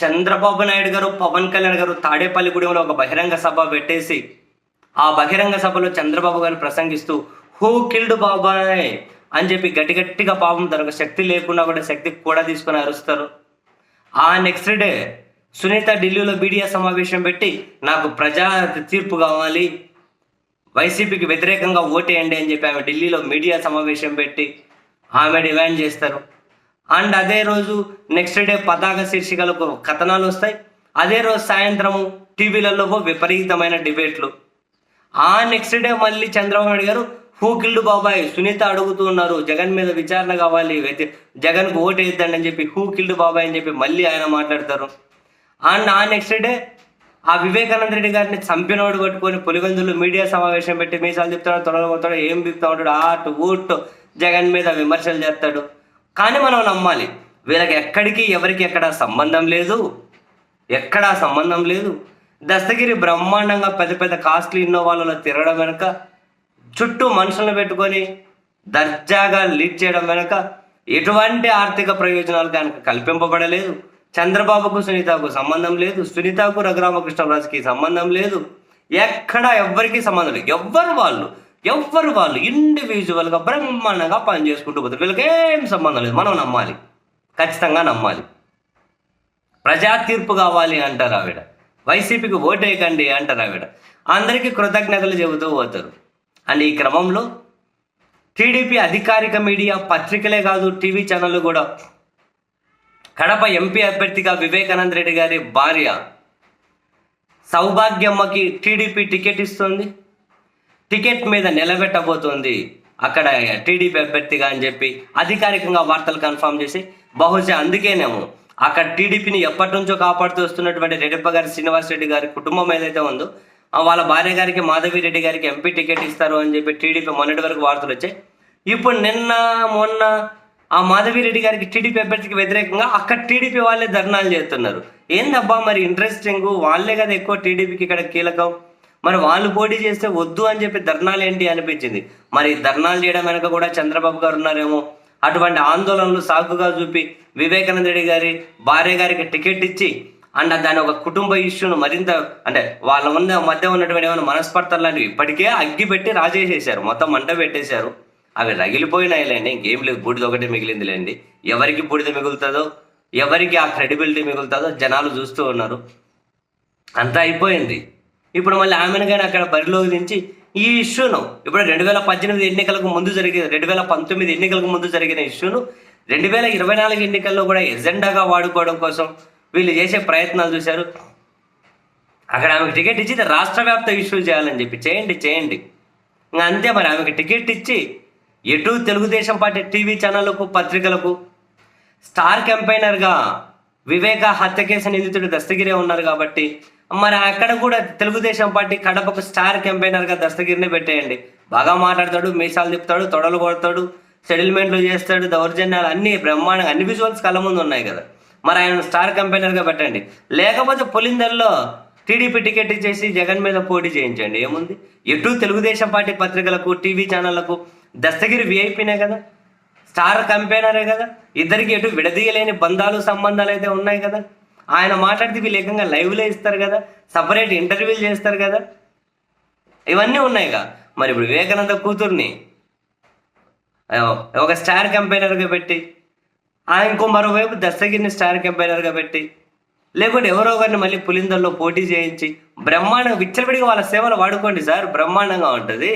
చంద్రబాబు నాయుడు గారు పవన్ కళ్యాణ్ గారు తాడేపల్లిగూడెంలో ఒక బహిరంగ సభ పెట్టేసి ఆ బహిరంగ సభలో చంద్రబాబు గారు ప్రసంగిస్తూ హూ కిల్డ్ బాబాయ్ అని చెప్పి గట్టి గట్టిగా పాపం తనకు శక్తి లేకుండా కూడా శక్తి కూడా తీసుకొని అరుస్తారు. ఆ నెక్స్ట్ డే సునీత ఢిల్లీలో మీడియా సమావేశం పెట్టి నాకు ప్రజా తీర్పు కావాలి వైసీపీకి వ్యతిరేకంగా ఓటేయండి అని చెప్పి ఆమె ఢిల్లీలో మీడియా సమావేశం పెట్టి ఆమె డిమాండ్ చేస్తారు. అండ్ అదే రోజు నెక్స్ట్ డే పతాక శీర్షికలకు కథనాలు వస్తాయి. అదే రోజు సాయంత్రము టీవీలలో విపరీతమైన డిబేట్లు. ఆ నెక్స్ట్ డే మళ్ళీ చంద్రబాబు నాయుడు గారు హూ కిల్డ్ బాబాయ్? సునీత అడుగుతూ ఉన్నారు. జగన్ మీద విచారణ కావాలి. జగన్కు ఓటు వేద్దండి అని చెప్పి హూ కిల్డ్ బాబాయ్? అని చెప్పి మళ్ళీ ఆయన మాట్లాడతారు. అండ్ ఆ నెక్స్ట్ డే ఆ వివేకానంద రెడ్డి గారిని చంపినోడు పట్టుకొని పులిగందులు మీడియా సమావేశం పెట్టి మీసాలు చెప్తాడు తొడగొడతాడు ఏం చెప్తా ఉంటాడు ఆటు ఊటు జగన్ మీద విమర్శలు చేస్తాడు. కానీ మనం నమ్మాలి. వీళ్ళకి ఎక్కడికి ఎవరికి ఎక్కడ సంబంధం లేదు. ఎక్కడా సంబంధం లేదు. దస్తగిరి బ్రహ్మాండంగా పెద్ద పెద్ద కాస్ట్లీ ఇన్నోవాలలో తిరగడం వెనుక చుట్టూ మనుషులను పెట్టుకొని దర్జాగా లీడ్ చేయడం వెనుక ఎటువంటి ఆర్థిక ప్రయోజనాలు కనుక కల్పింపబడలేదు. చంద్రబాబుకు సునీతకు సంబంధం లేదు. సునీతకు రఘురామకృష్ణరాజుకి సంబంధం లేదు. ఎక్కడ ఎవ్వరికి సంబంధం లేదు. ఎవ్వరు వాళ్ళు ఎవ్వరు వాళ్ళు ఇండివిజువల్గా బ్రహ్మాండంగా పని చేసుకుంటూ పోతారు. వీళ్ళకి ఏం సంబంధం లేదు. మనం నమ్మాలి. ఖచ్చితంగా నమ్మాలి. ప్రజా తీర్పు కావాలి అంటారు ఆవిడ. వైసీపీకి ఓటేయకండి అంటారు ఆవిడ. అందరికీ కృతజ్ఞతలు చెబుతూ పోతారు. అండ్ ఈ క్రమంలో టీడీపీ అధికారిక మీడియా పత్రికలే కాదు టీవీ ఛానళ్ళు కూడా. కడప ఎంపీ అభ్యర్థిగా వివేకానంద రెడ్డి గారి భార్య సౌభాగ్యమ్మకి టీడీపీ టికెట్ ఇస్తుంది. టికెట్ మీద నిలబెట్టబోతోంది అక్కడ టీడీపీ అభ్యర్థిగా అని చెప్పి అధికారికంగా వార్తలు కన్ఫర్మ్ చేసి బహుశా అందుకేనేమో అక్కడ టీడీపీని ఎప్పటి నుంచో కాపాడుతూ వస్తున్నటువంటి రెడ్డిప్ప గారి శ్రీనివాస్ రెడ్డి గారి కుటుంబం ఏదైతే ఉందో వాళ్ళ భార్య గారికి మాధవి రెడ్డి గారికి ఎంపీ టికెట్ ఇస్తారు అని చెప్పి టీడీపీ మొన్నటి వరకు వార్తలు వచ్చాయి. ఇప్పుడు నిన్న మొన్న ఆ మాధవి రెడ్డి గారికి టీడీపీ అభ్యర్థికి వ్యతిరేకంగా అక్కడ టీడీపీ వాళ్ళే ధర్నాలు చేస్తున్నారు. ఏందబ్బా మరి ఇంట్రెస్టింగ్? వాళ్ళే కదా ఎక్కువ టీడీపీకి ఇక్కడ కీలకం. మరి వాళ్ళు పోటీ చేస్తే వద్దు అని చెప్పి ధర్నాలు ఏంటి అనిపించింది? మరి ధర్నాలు చేయడం వెనక కూడా చంద్రబాబు గారు ఉన్నారేమో? అటువంటి ఆందోళనలు సాగుగా చూపి వివేకానంద రెడ్డి గారి భార్య గారికి టికెట్ ఇచ్చి అండ్ దాని ఒక కుటుంబ ఇష్యూను మరింత అంటే వాళ్ళ ముందు మధ్య ఉన్నటువంటి ఏమైనా మనస్పర్ధలు లాంటివి ఇప్పటికే అగ్గి పెట్టి రాజేసేసారు మొత్తం మంట పెట్టేశారు. అవి రగిలిపోయినాయిలేండి. ఇంకేం లేదు. బూడిద ఒకటి మిగిలిందిలేండి. ఎవరికి బూడిద మిగులుతుందో ఎవరికి ఆ క్రెడిబిలిటీ మిగులుతుందో జనాలు చూస్తూ ఉన్నారు. అంతా అయిపోయింది. ఇప్పుడు మళ్ళీ ఆమెను కానీ అక్కడ బరిలోకి దించి ఈ ఇష్యూను ఇప్పుడు రెండు వేల పద్దెనిమిది ఎన్నికలకు ముందు జరిగిన రెండు వేల పంతొమ్మిది ఎన్నికలకు ముందు జరిగిన ఇష్యూను రెండు వేల ఇరవై నాలుగు ఎన్నికల్లో కూడా ఎజెండాగా వాడుకోవడం కోసం వీళ్ళు చేసే ప్రయత్నాలు చూశారు. అక్కడ ఆమెకు టికెట్ ఇచ్చి రాష్ట్ర వ్యాప్త ఇష్యూ చేయాలని చెప్పి చేయండి చేయండి. ఇంకా అంతే మరి ఆమెకు టికెట్ ఇచ్చి ఎటు తెలుగుదేశం పార్టీ టీవీ ఛానళ్ళకు పత్రికలకు స్టార్ క్యాంపైనర్గా వివేక హత్య కేసు నిందితుడు దస్తగిరే ఉన్నారు కాబట్టి మరి అక్కడ కూడా తెలుగుదేశం పార్టీ కడపకు స్టార్ క్యాంపైనర్గా దస్తగిరిని పెట్టేయండి. బాగా మాట్లాడతాడు మీసాలు తిప్పుతాడు తొడలు కొడతాడు సెటిల్మెంట్లు చేస్తాడు దౌర్జన్యాలు అన్ని బ్రహ్మాండంగా అన్ని విజువల్స్ కళ్ళ ముందు ఉన్నాయి కదా. మరి ఆయన స్టార్ క్యాంపైనర్గా పెట్టండి. లేకపోతే పొలిందల్లో టీడీపీ టికెట్ ఇచ్చేసి జగన్ మీద పోటీ చేయించండి. ఏముంది? ఎటు తెలుగుదేశం పార్టీ పత్రికలకు టీవీ ఛానళ్ళకు దస్తగిరి విఐపీనే కదా. స్టార్ కంపెనరే కదా. ఇద్దరికి ఎటు విడదీయలేని బంధాలు సంబంధాలు అయితే ఉన్నాయి కదా. ఆయన మాట్లాడితే వీళ్ళు ఏకంగా లైవ్లో ఇస్తారు కదా సపరేట్ ఇంటర్వ్యూలు చేస్తారు కదా. ఇవన్నీ ఉన్నాయిగా మరి ఇప్పుడు వివేకానంద కూతుర్ని ఒక స్టార్ కంపైనర్గా పెట్టి ఆయనకు ఇంకో మరోవైపు దస్తగిరిని స్టార్ కంపెనర్గా పెట్టి లేకుంటే ఎవరో ఒకరిని మళ్ళీ పులిందల్లో పోటీ చేయించి బ్రహ్మాండంగా విచ్చలవిడిగా వాళ్ళ సేవలు వాడుకోండి సార్ బ్రహ్మాండంగా ఉంటుంది.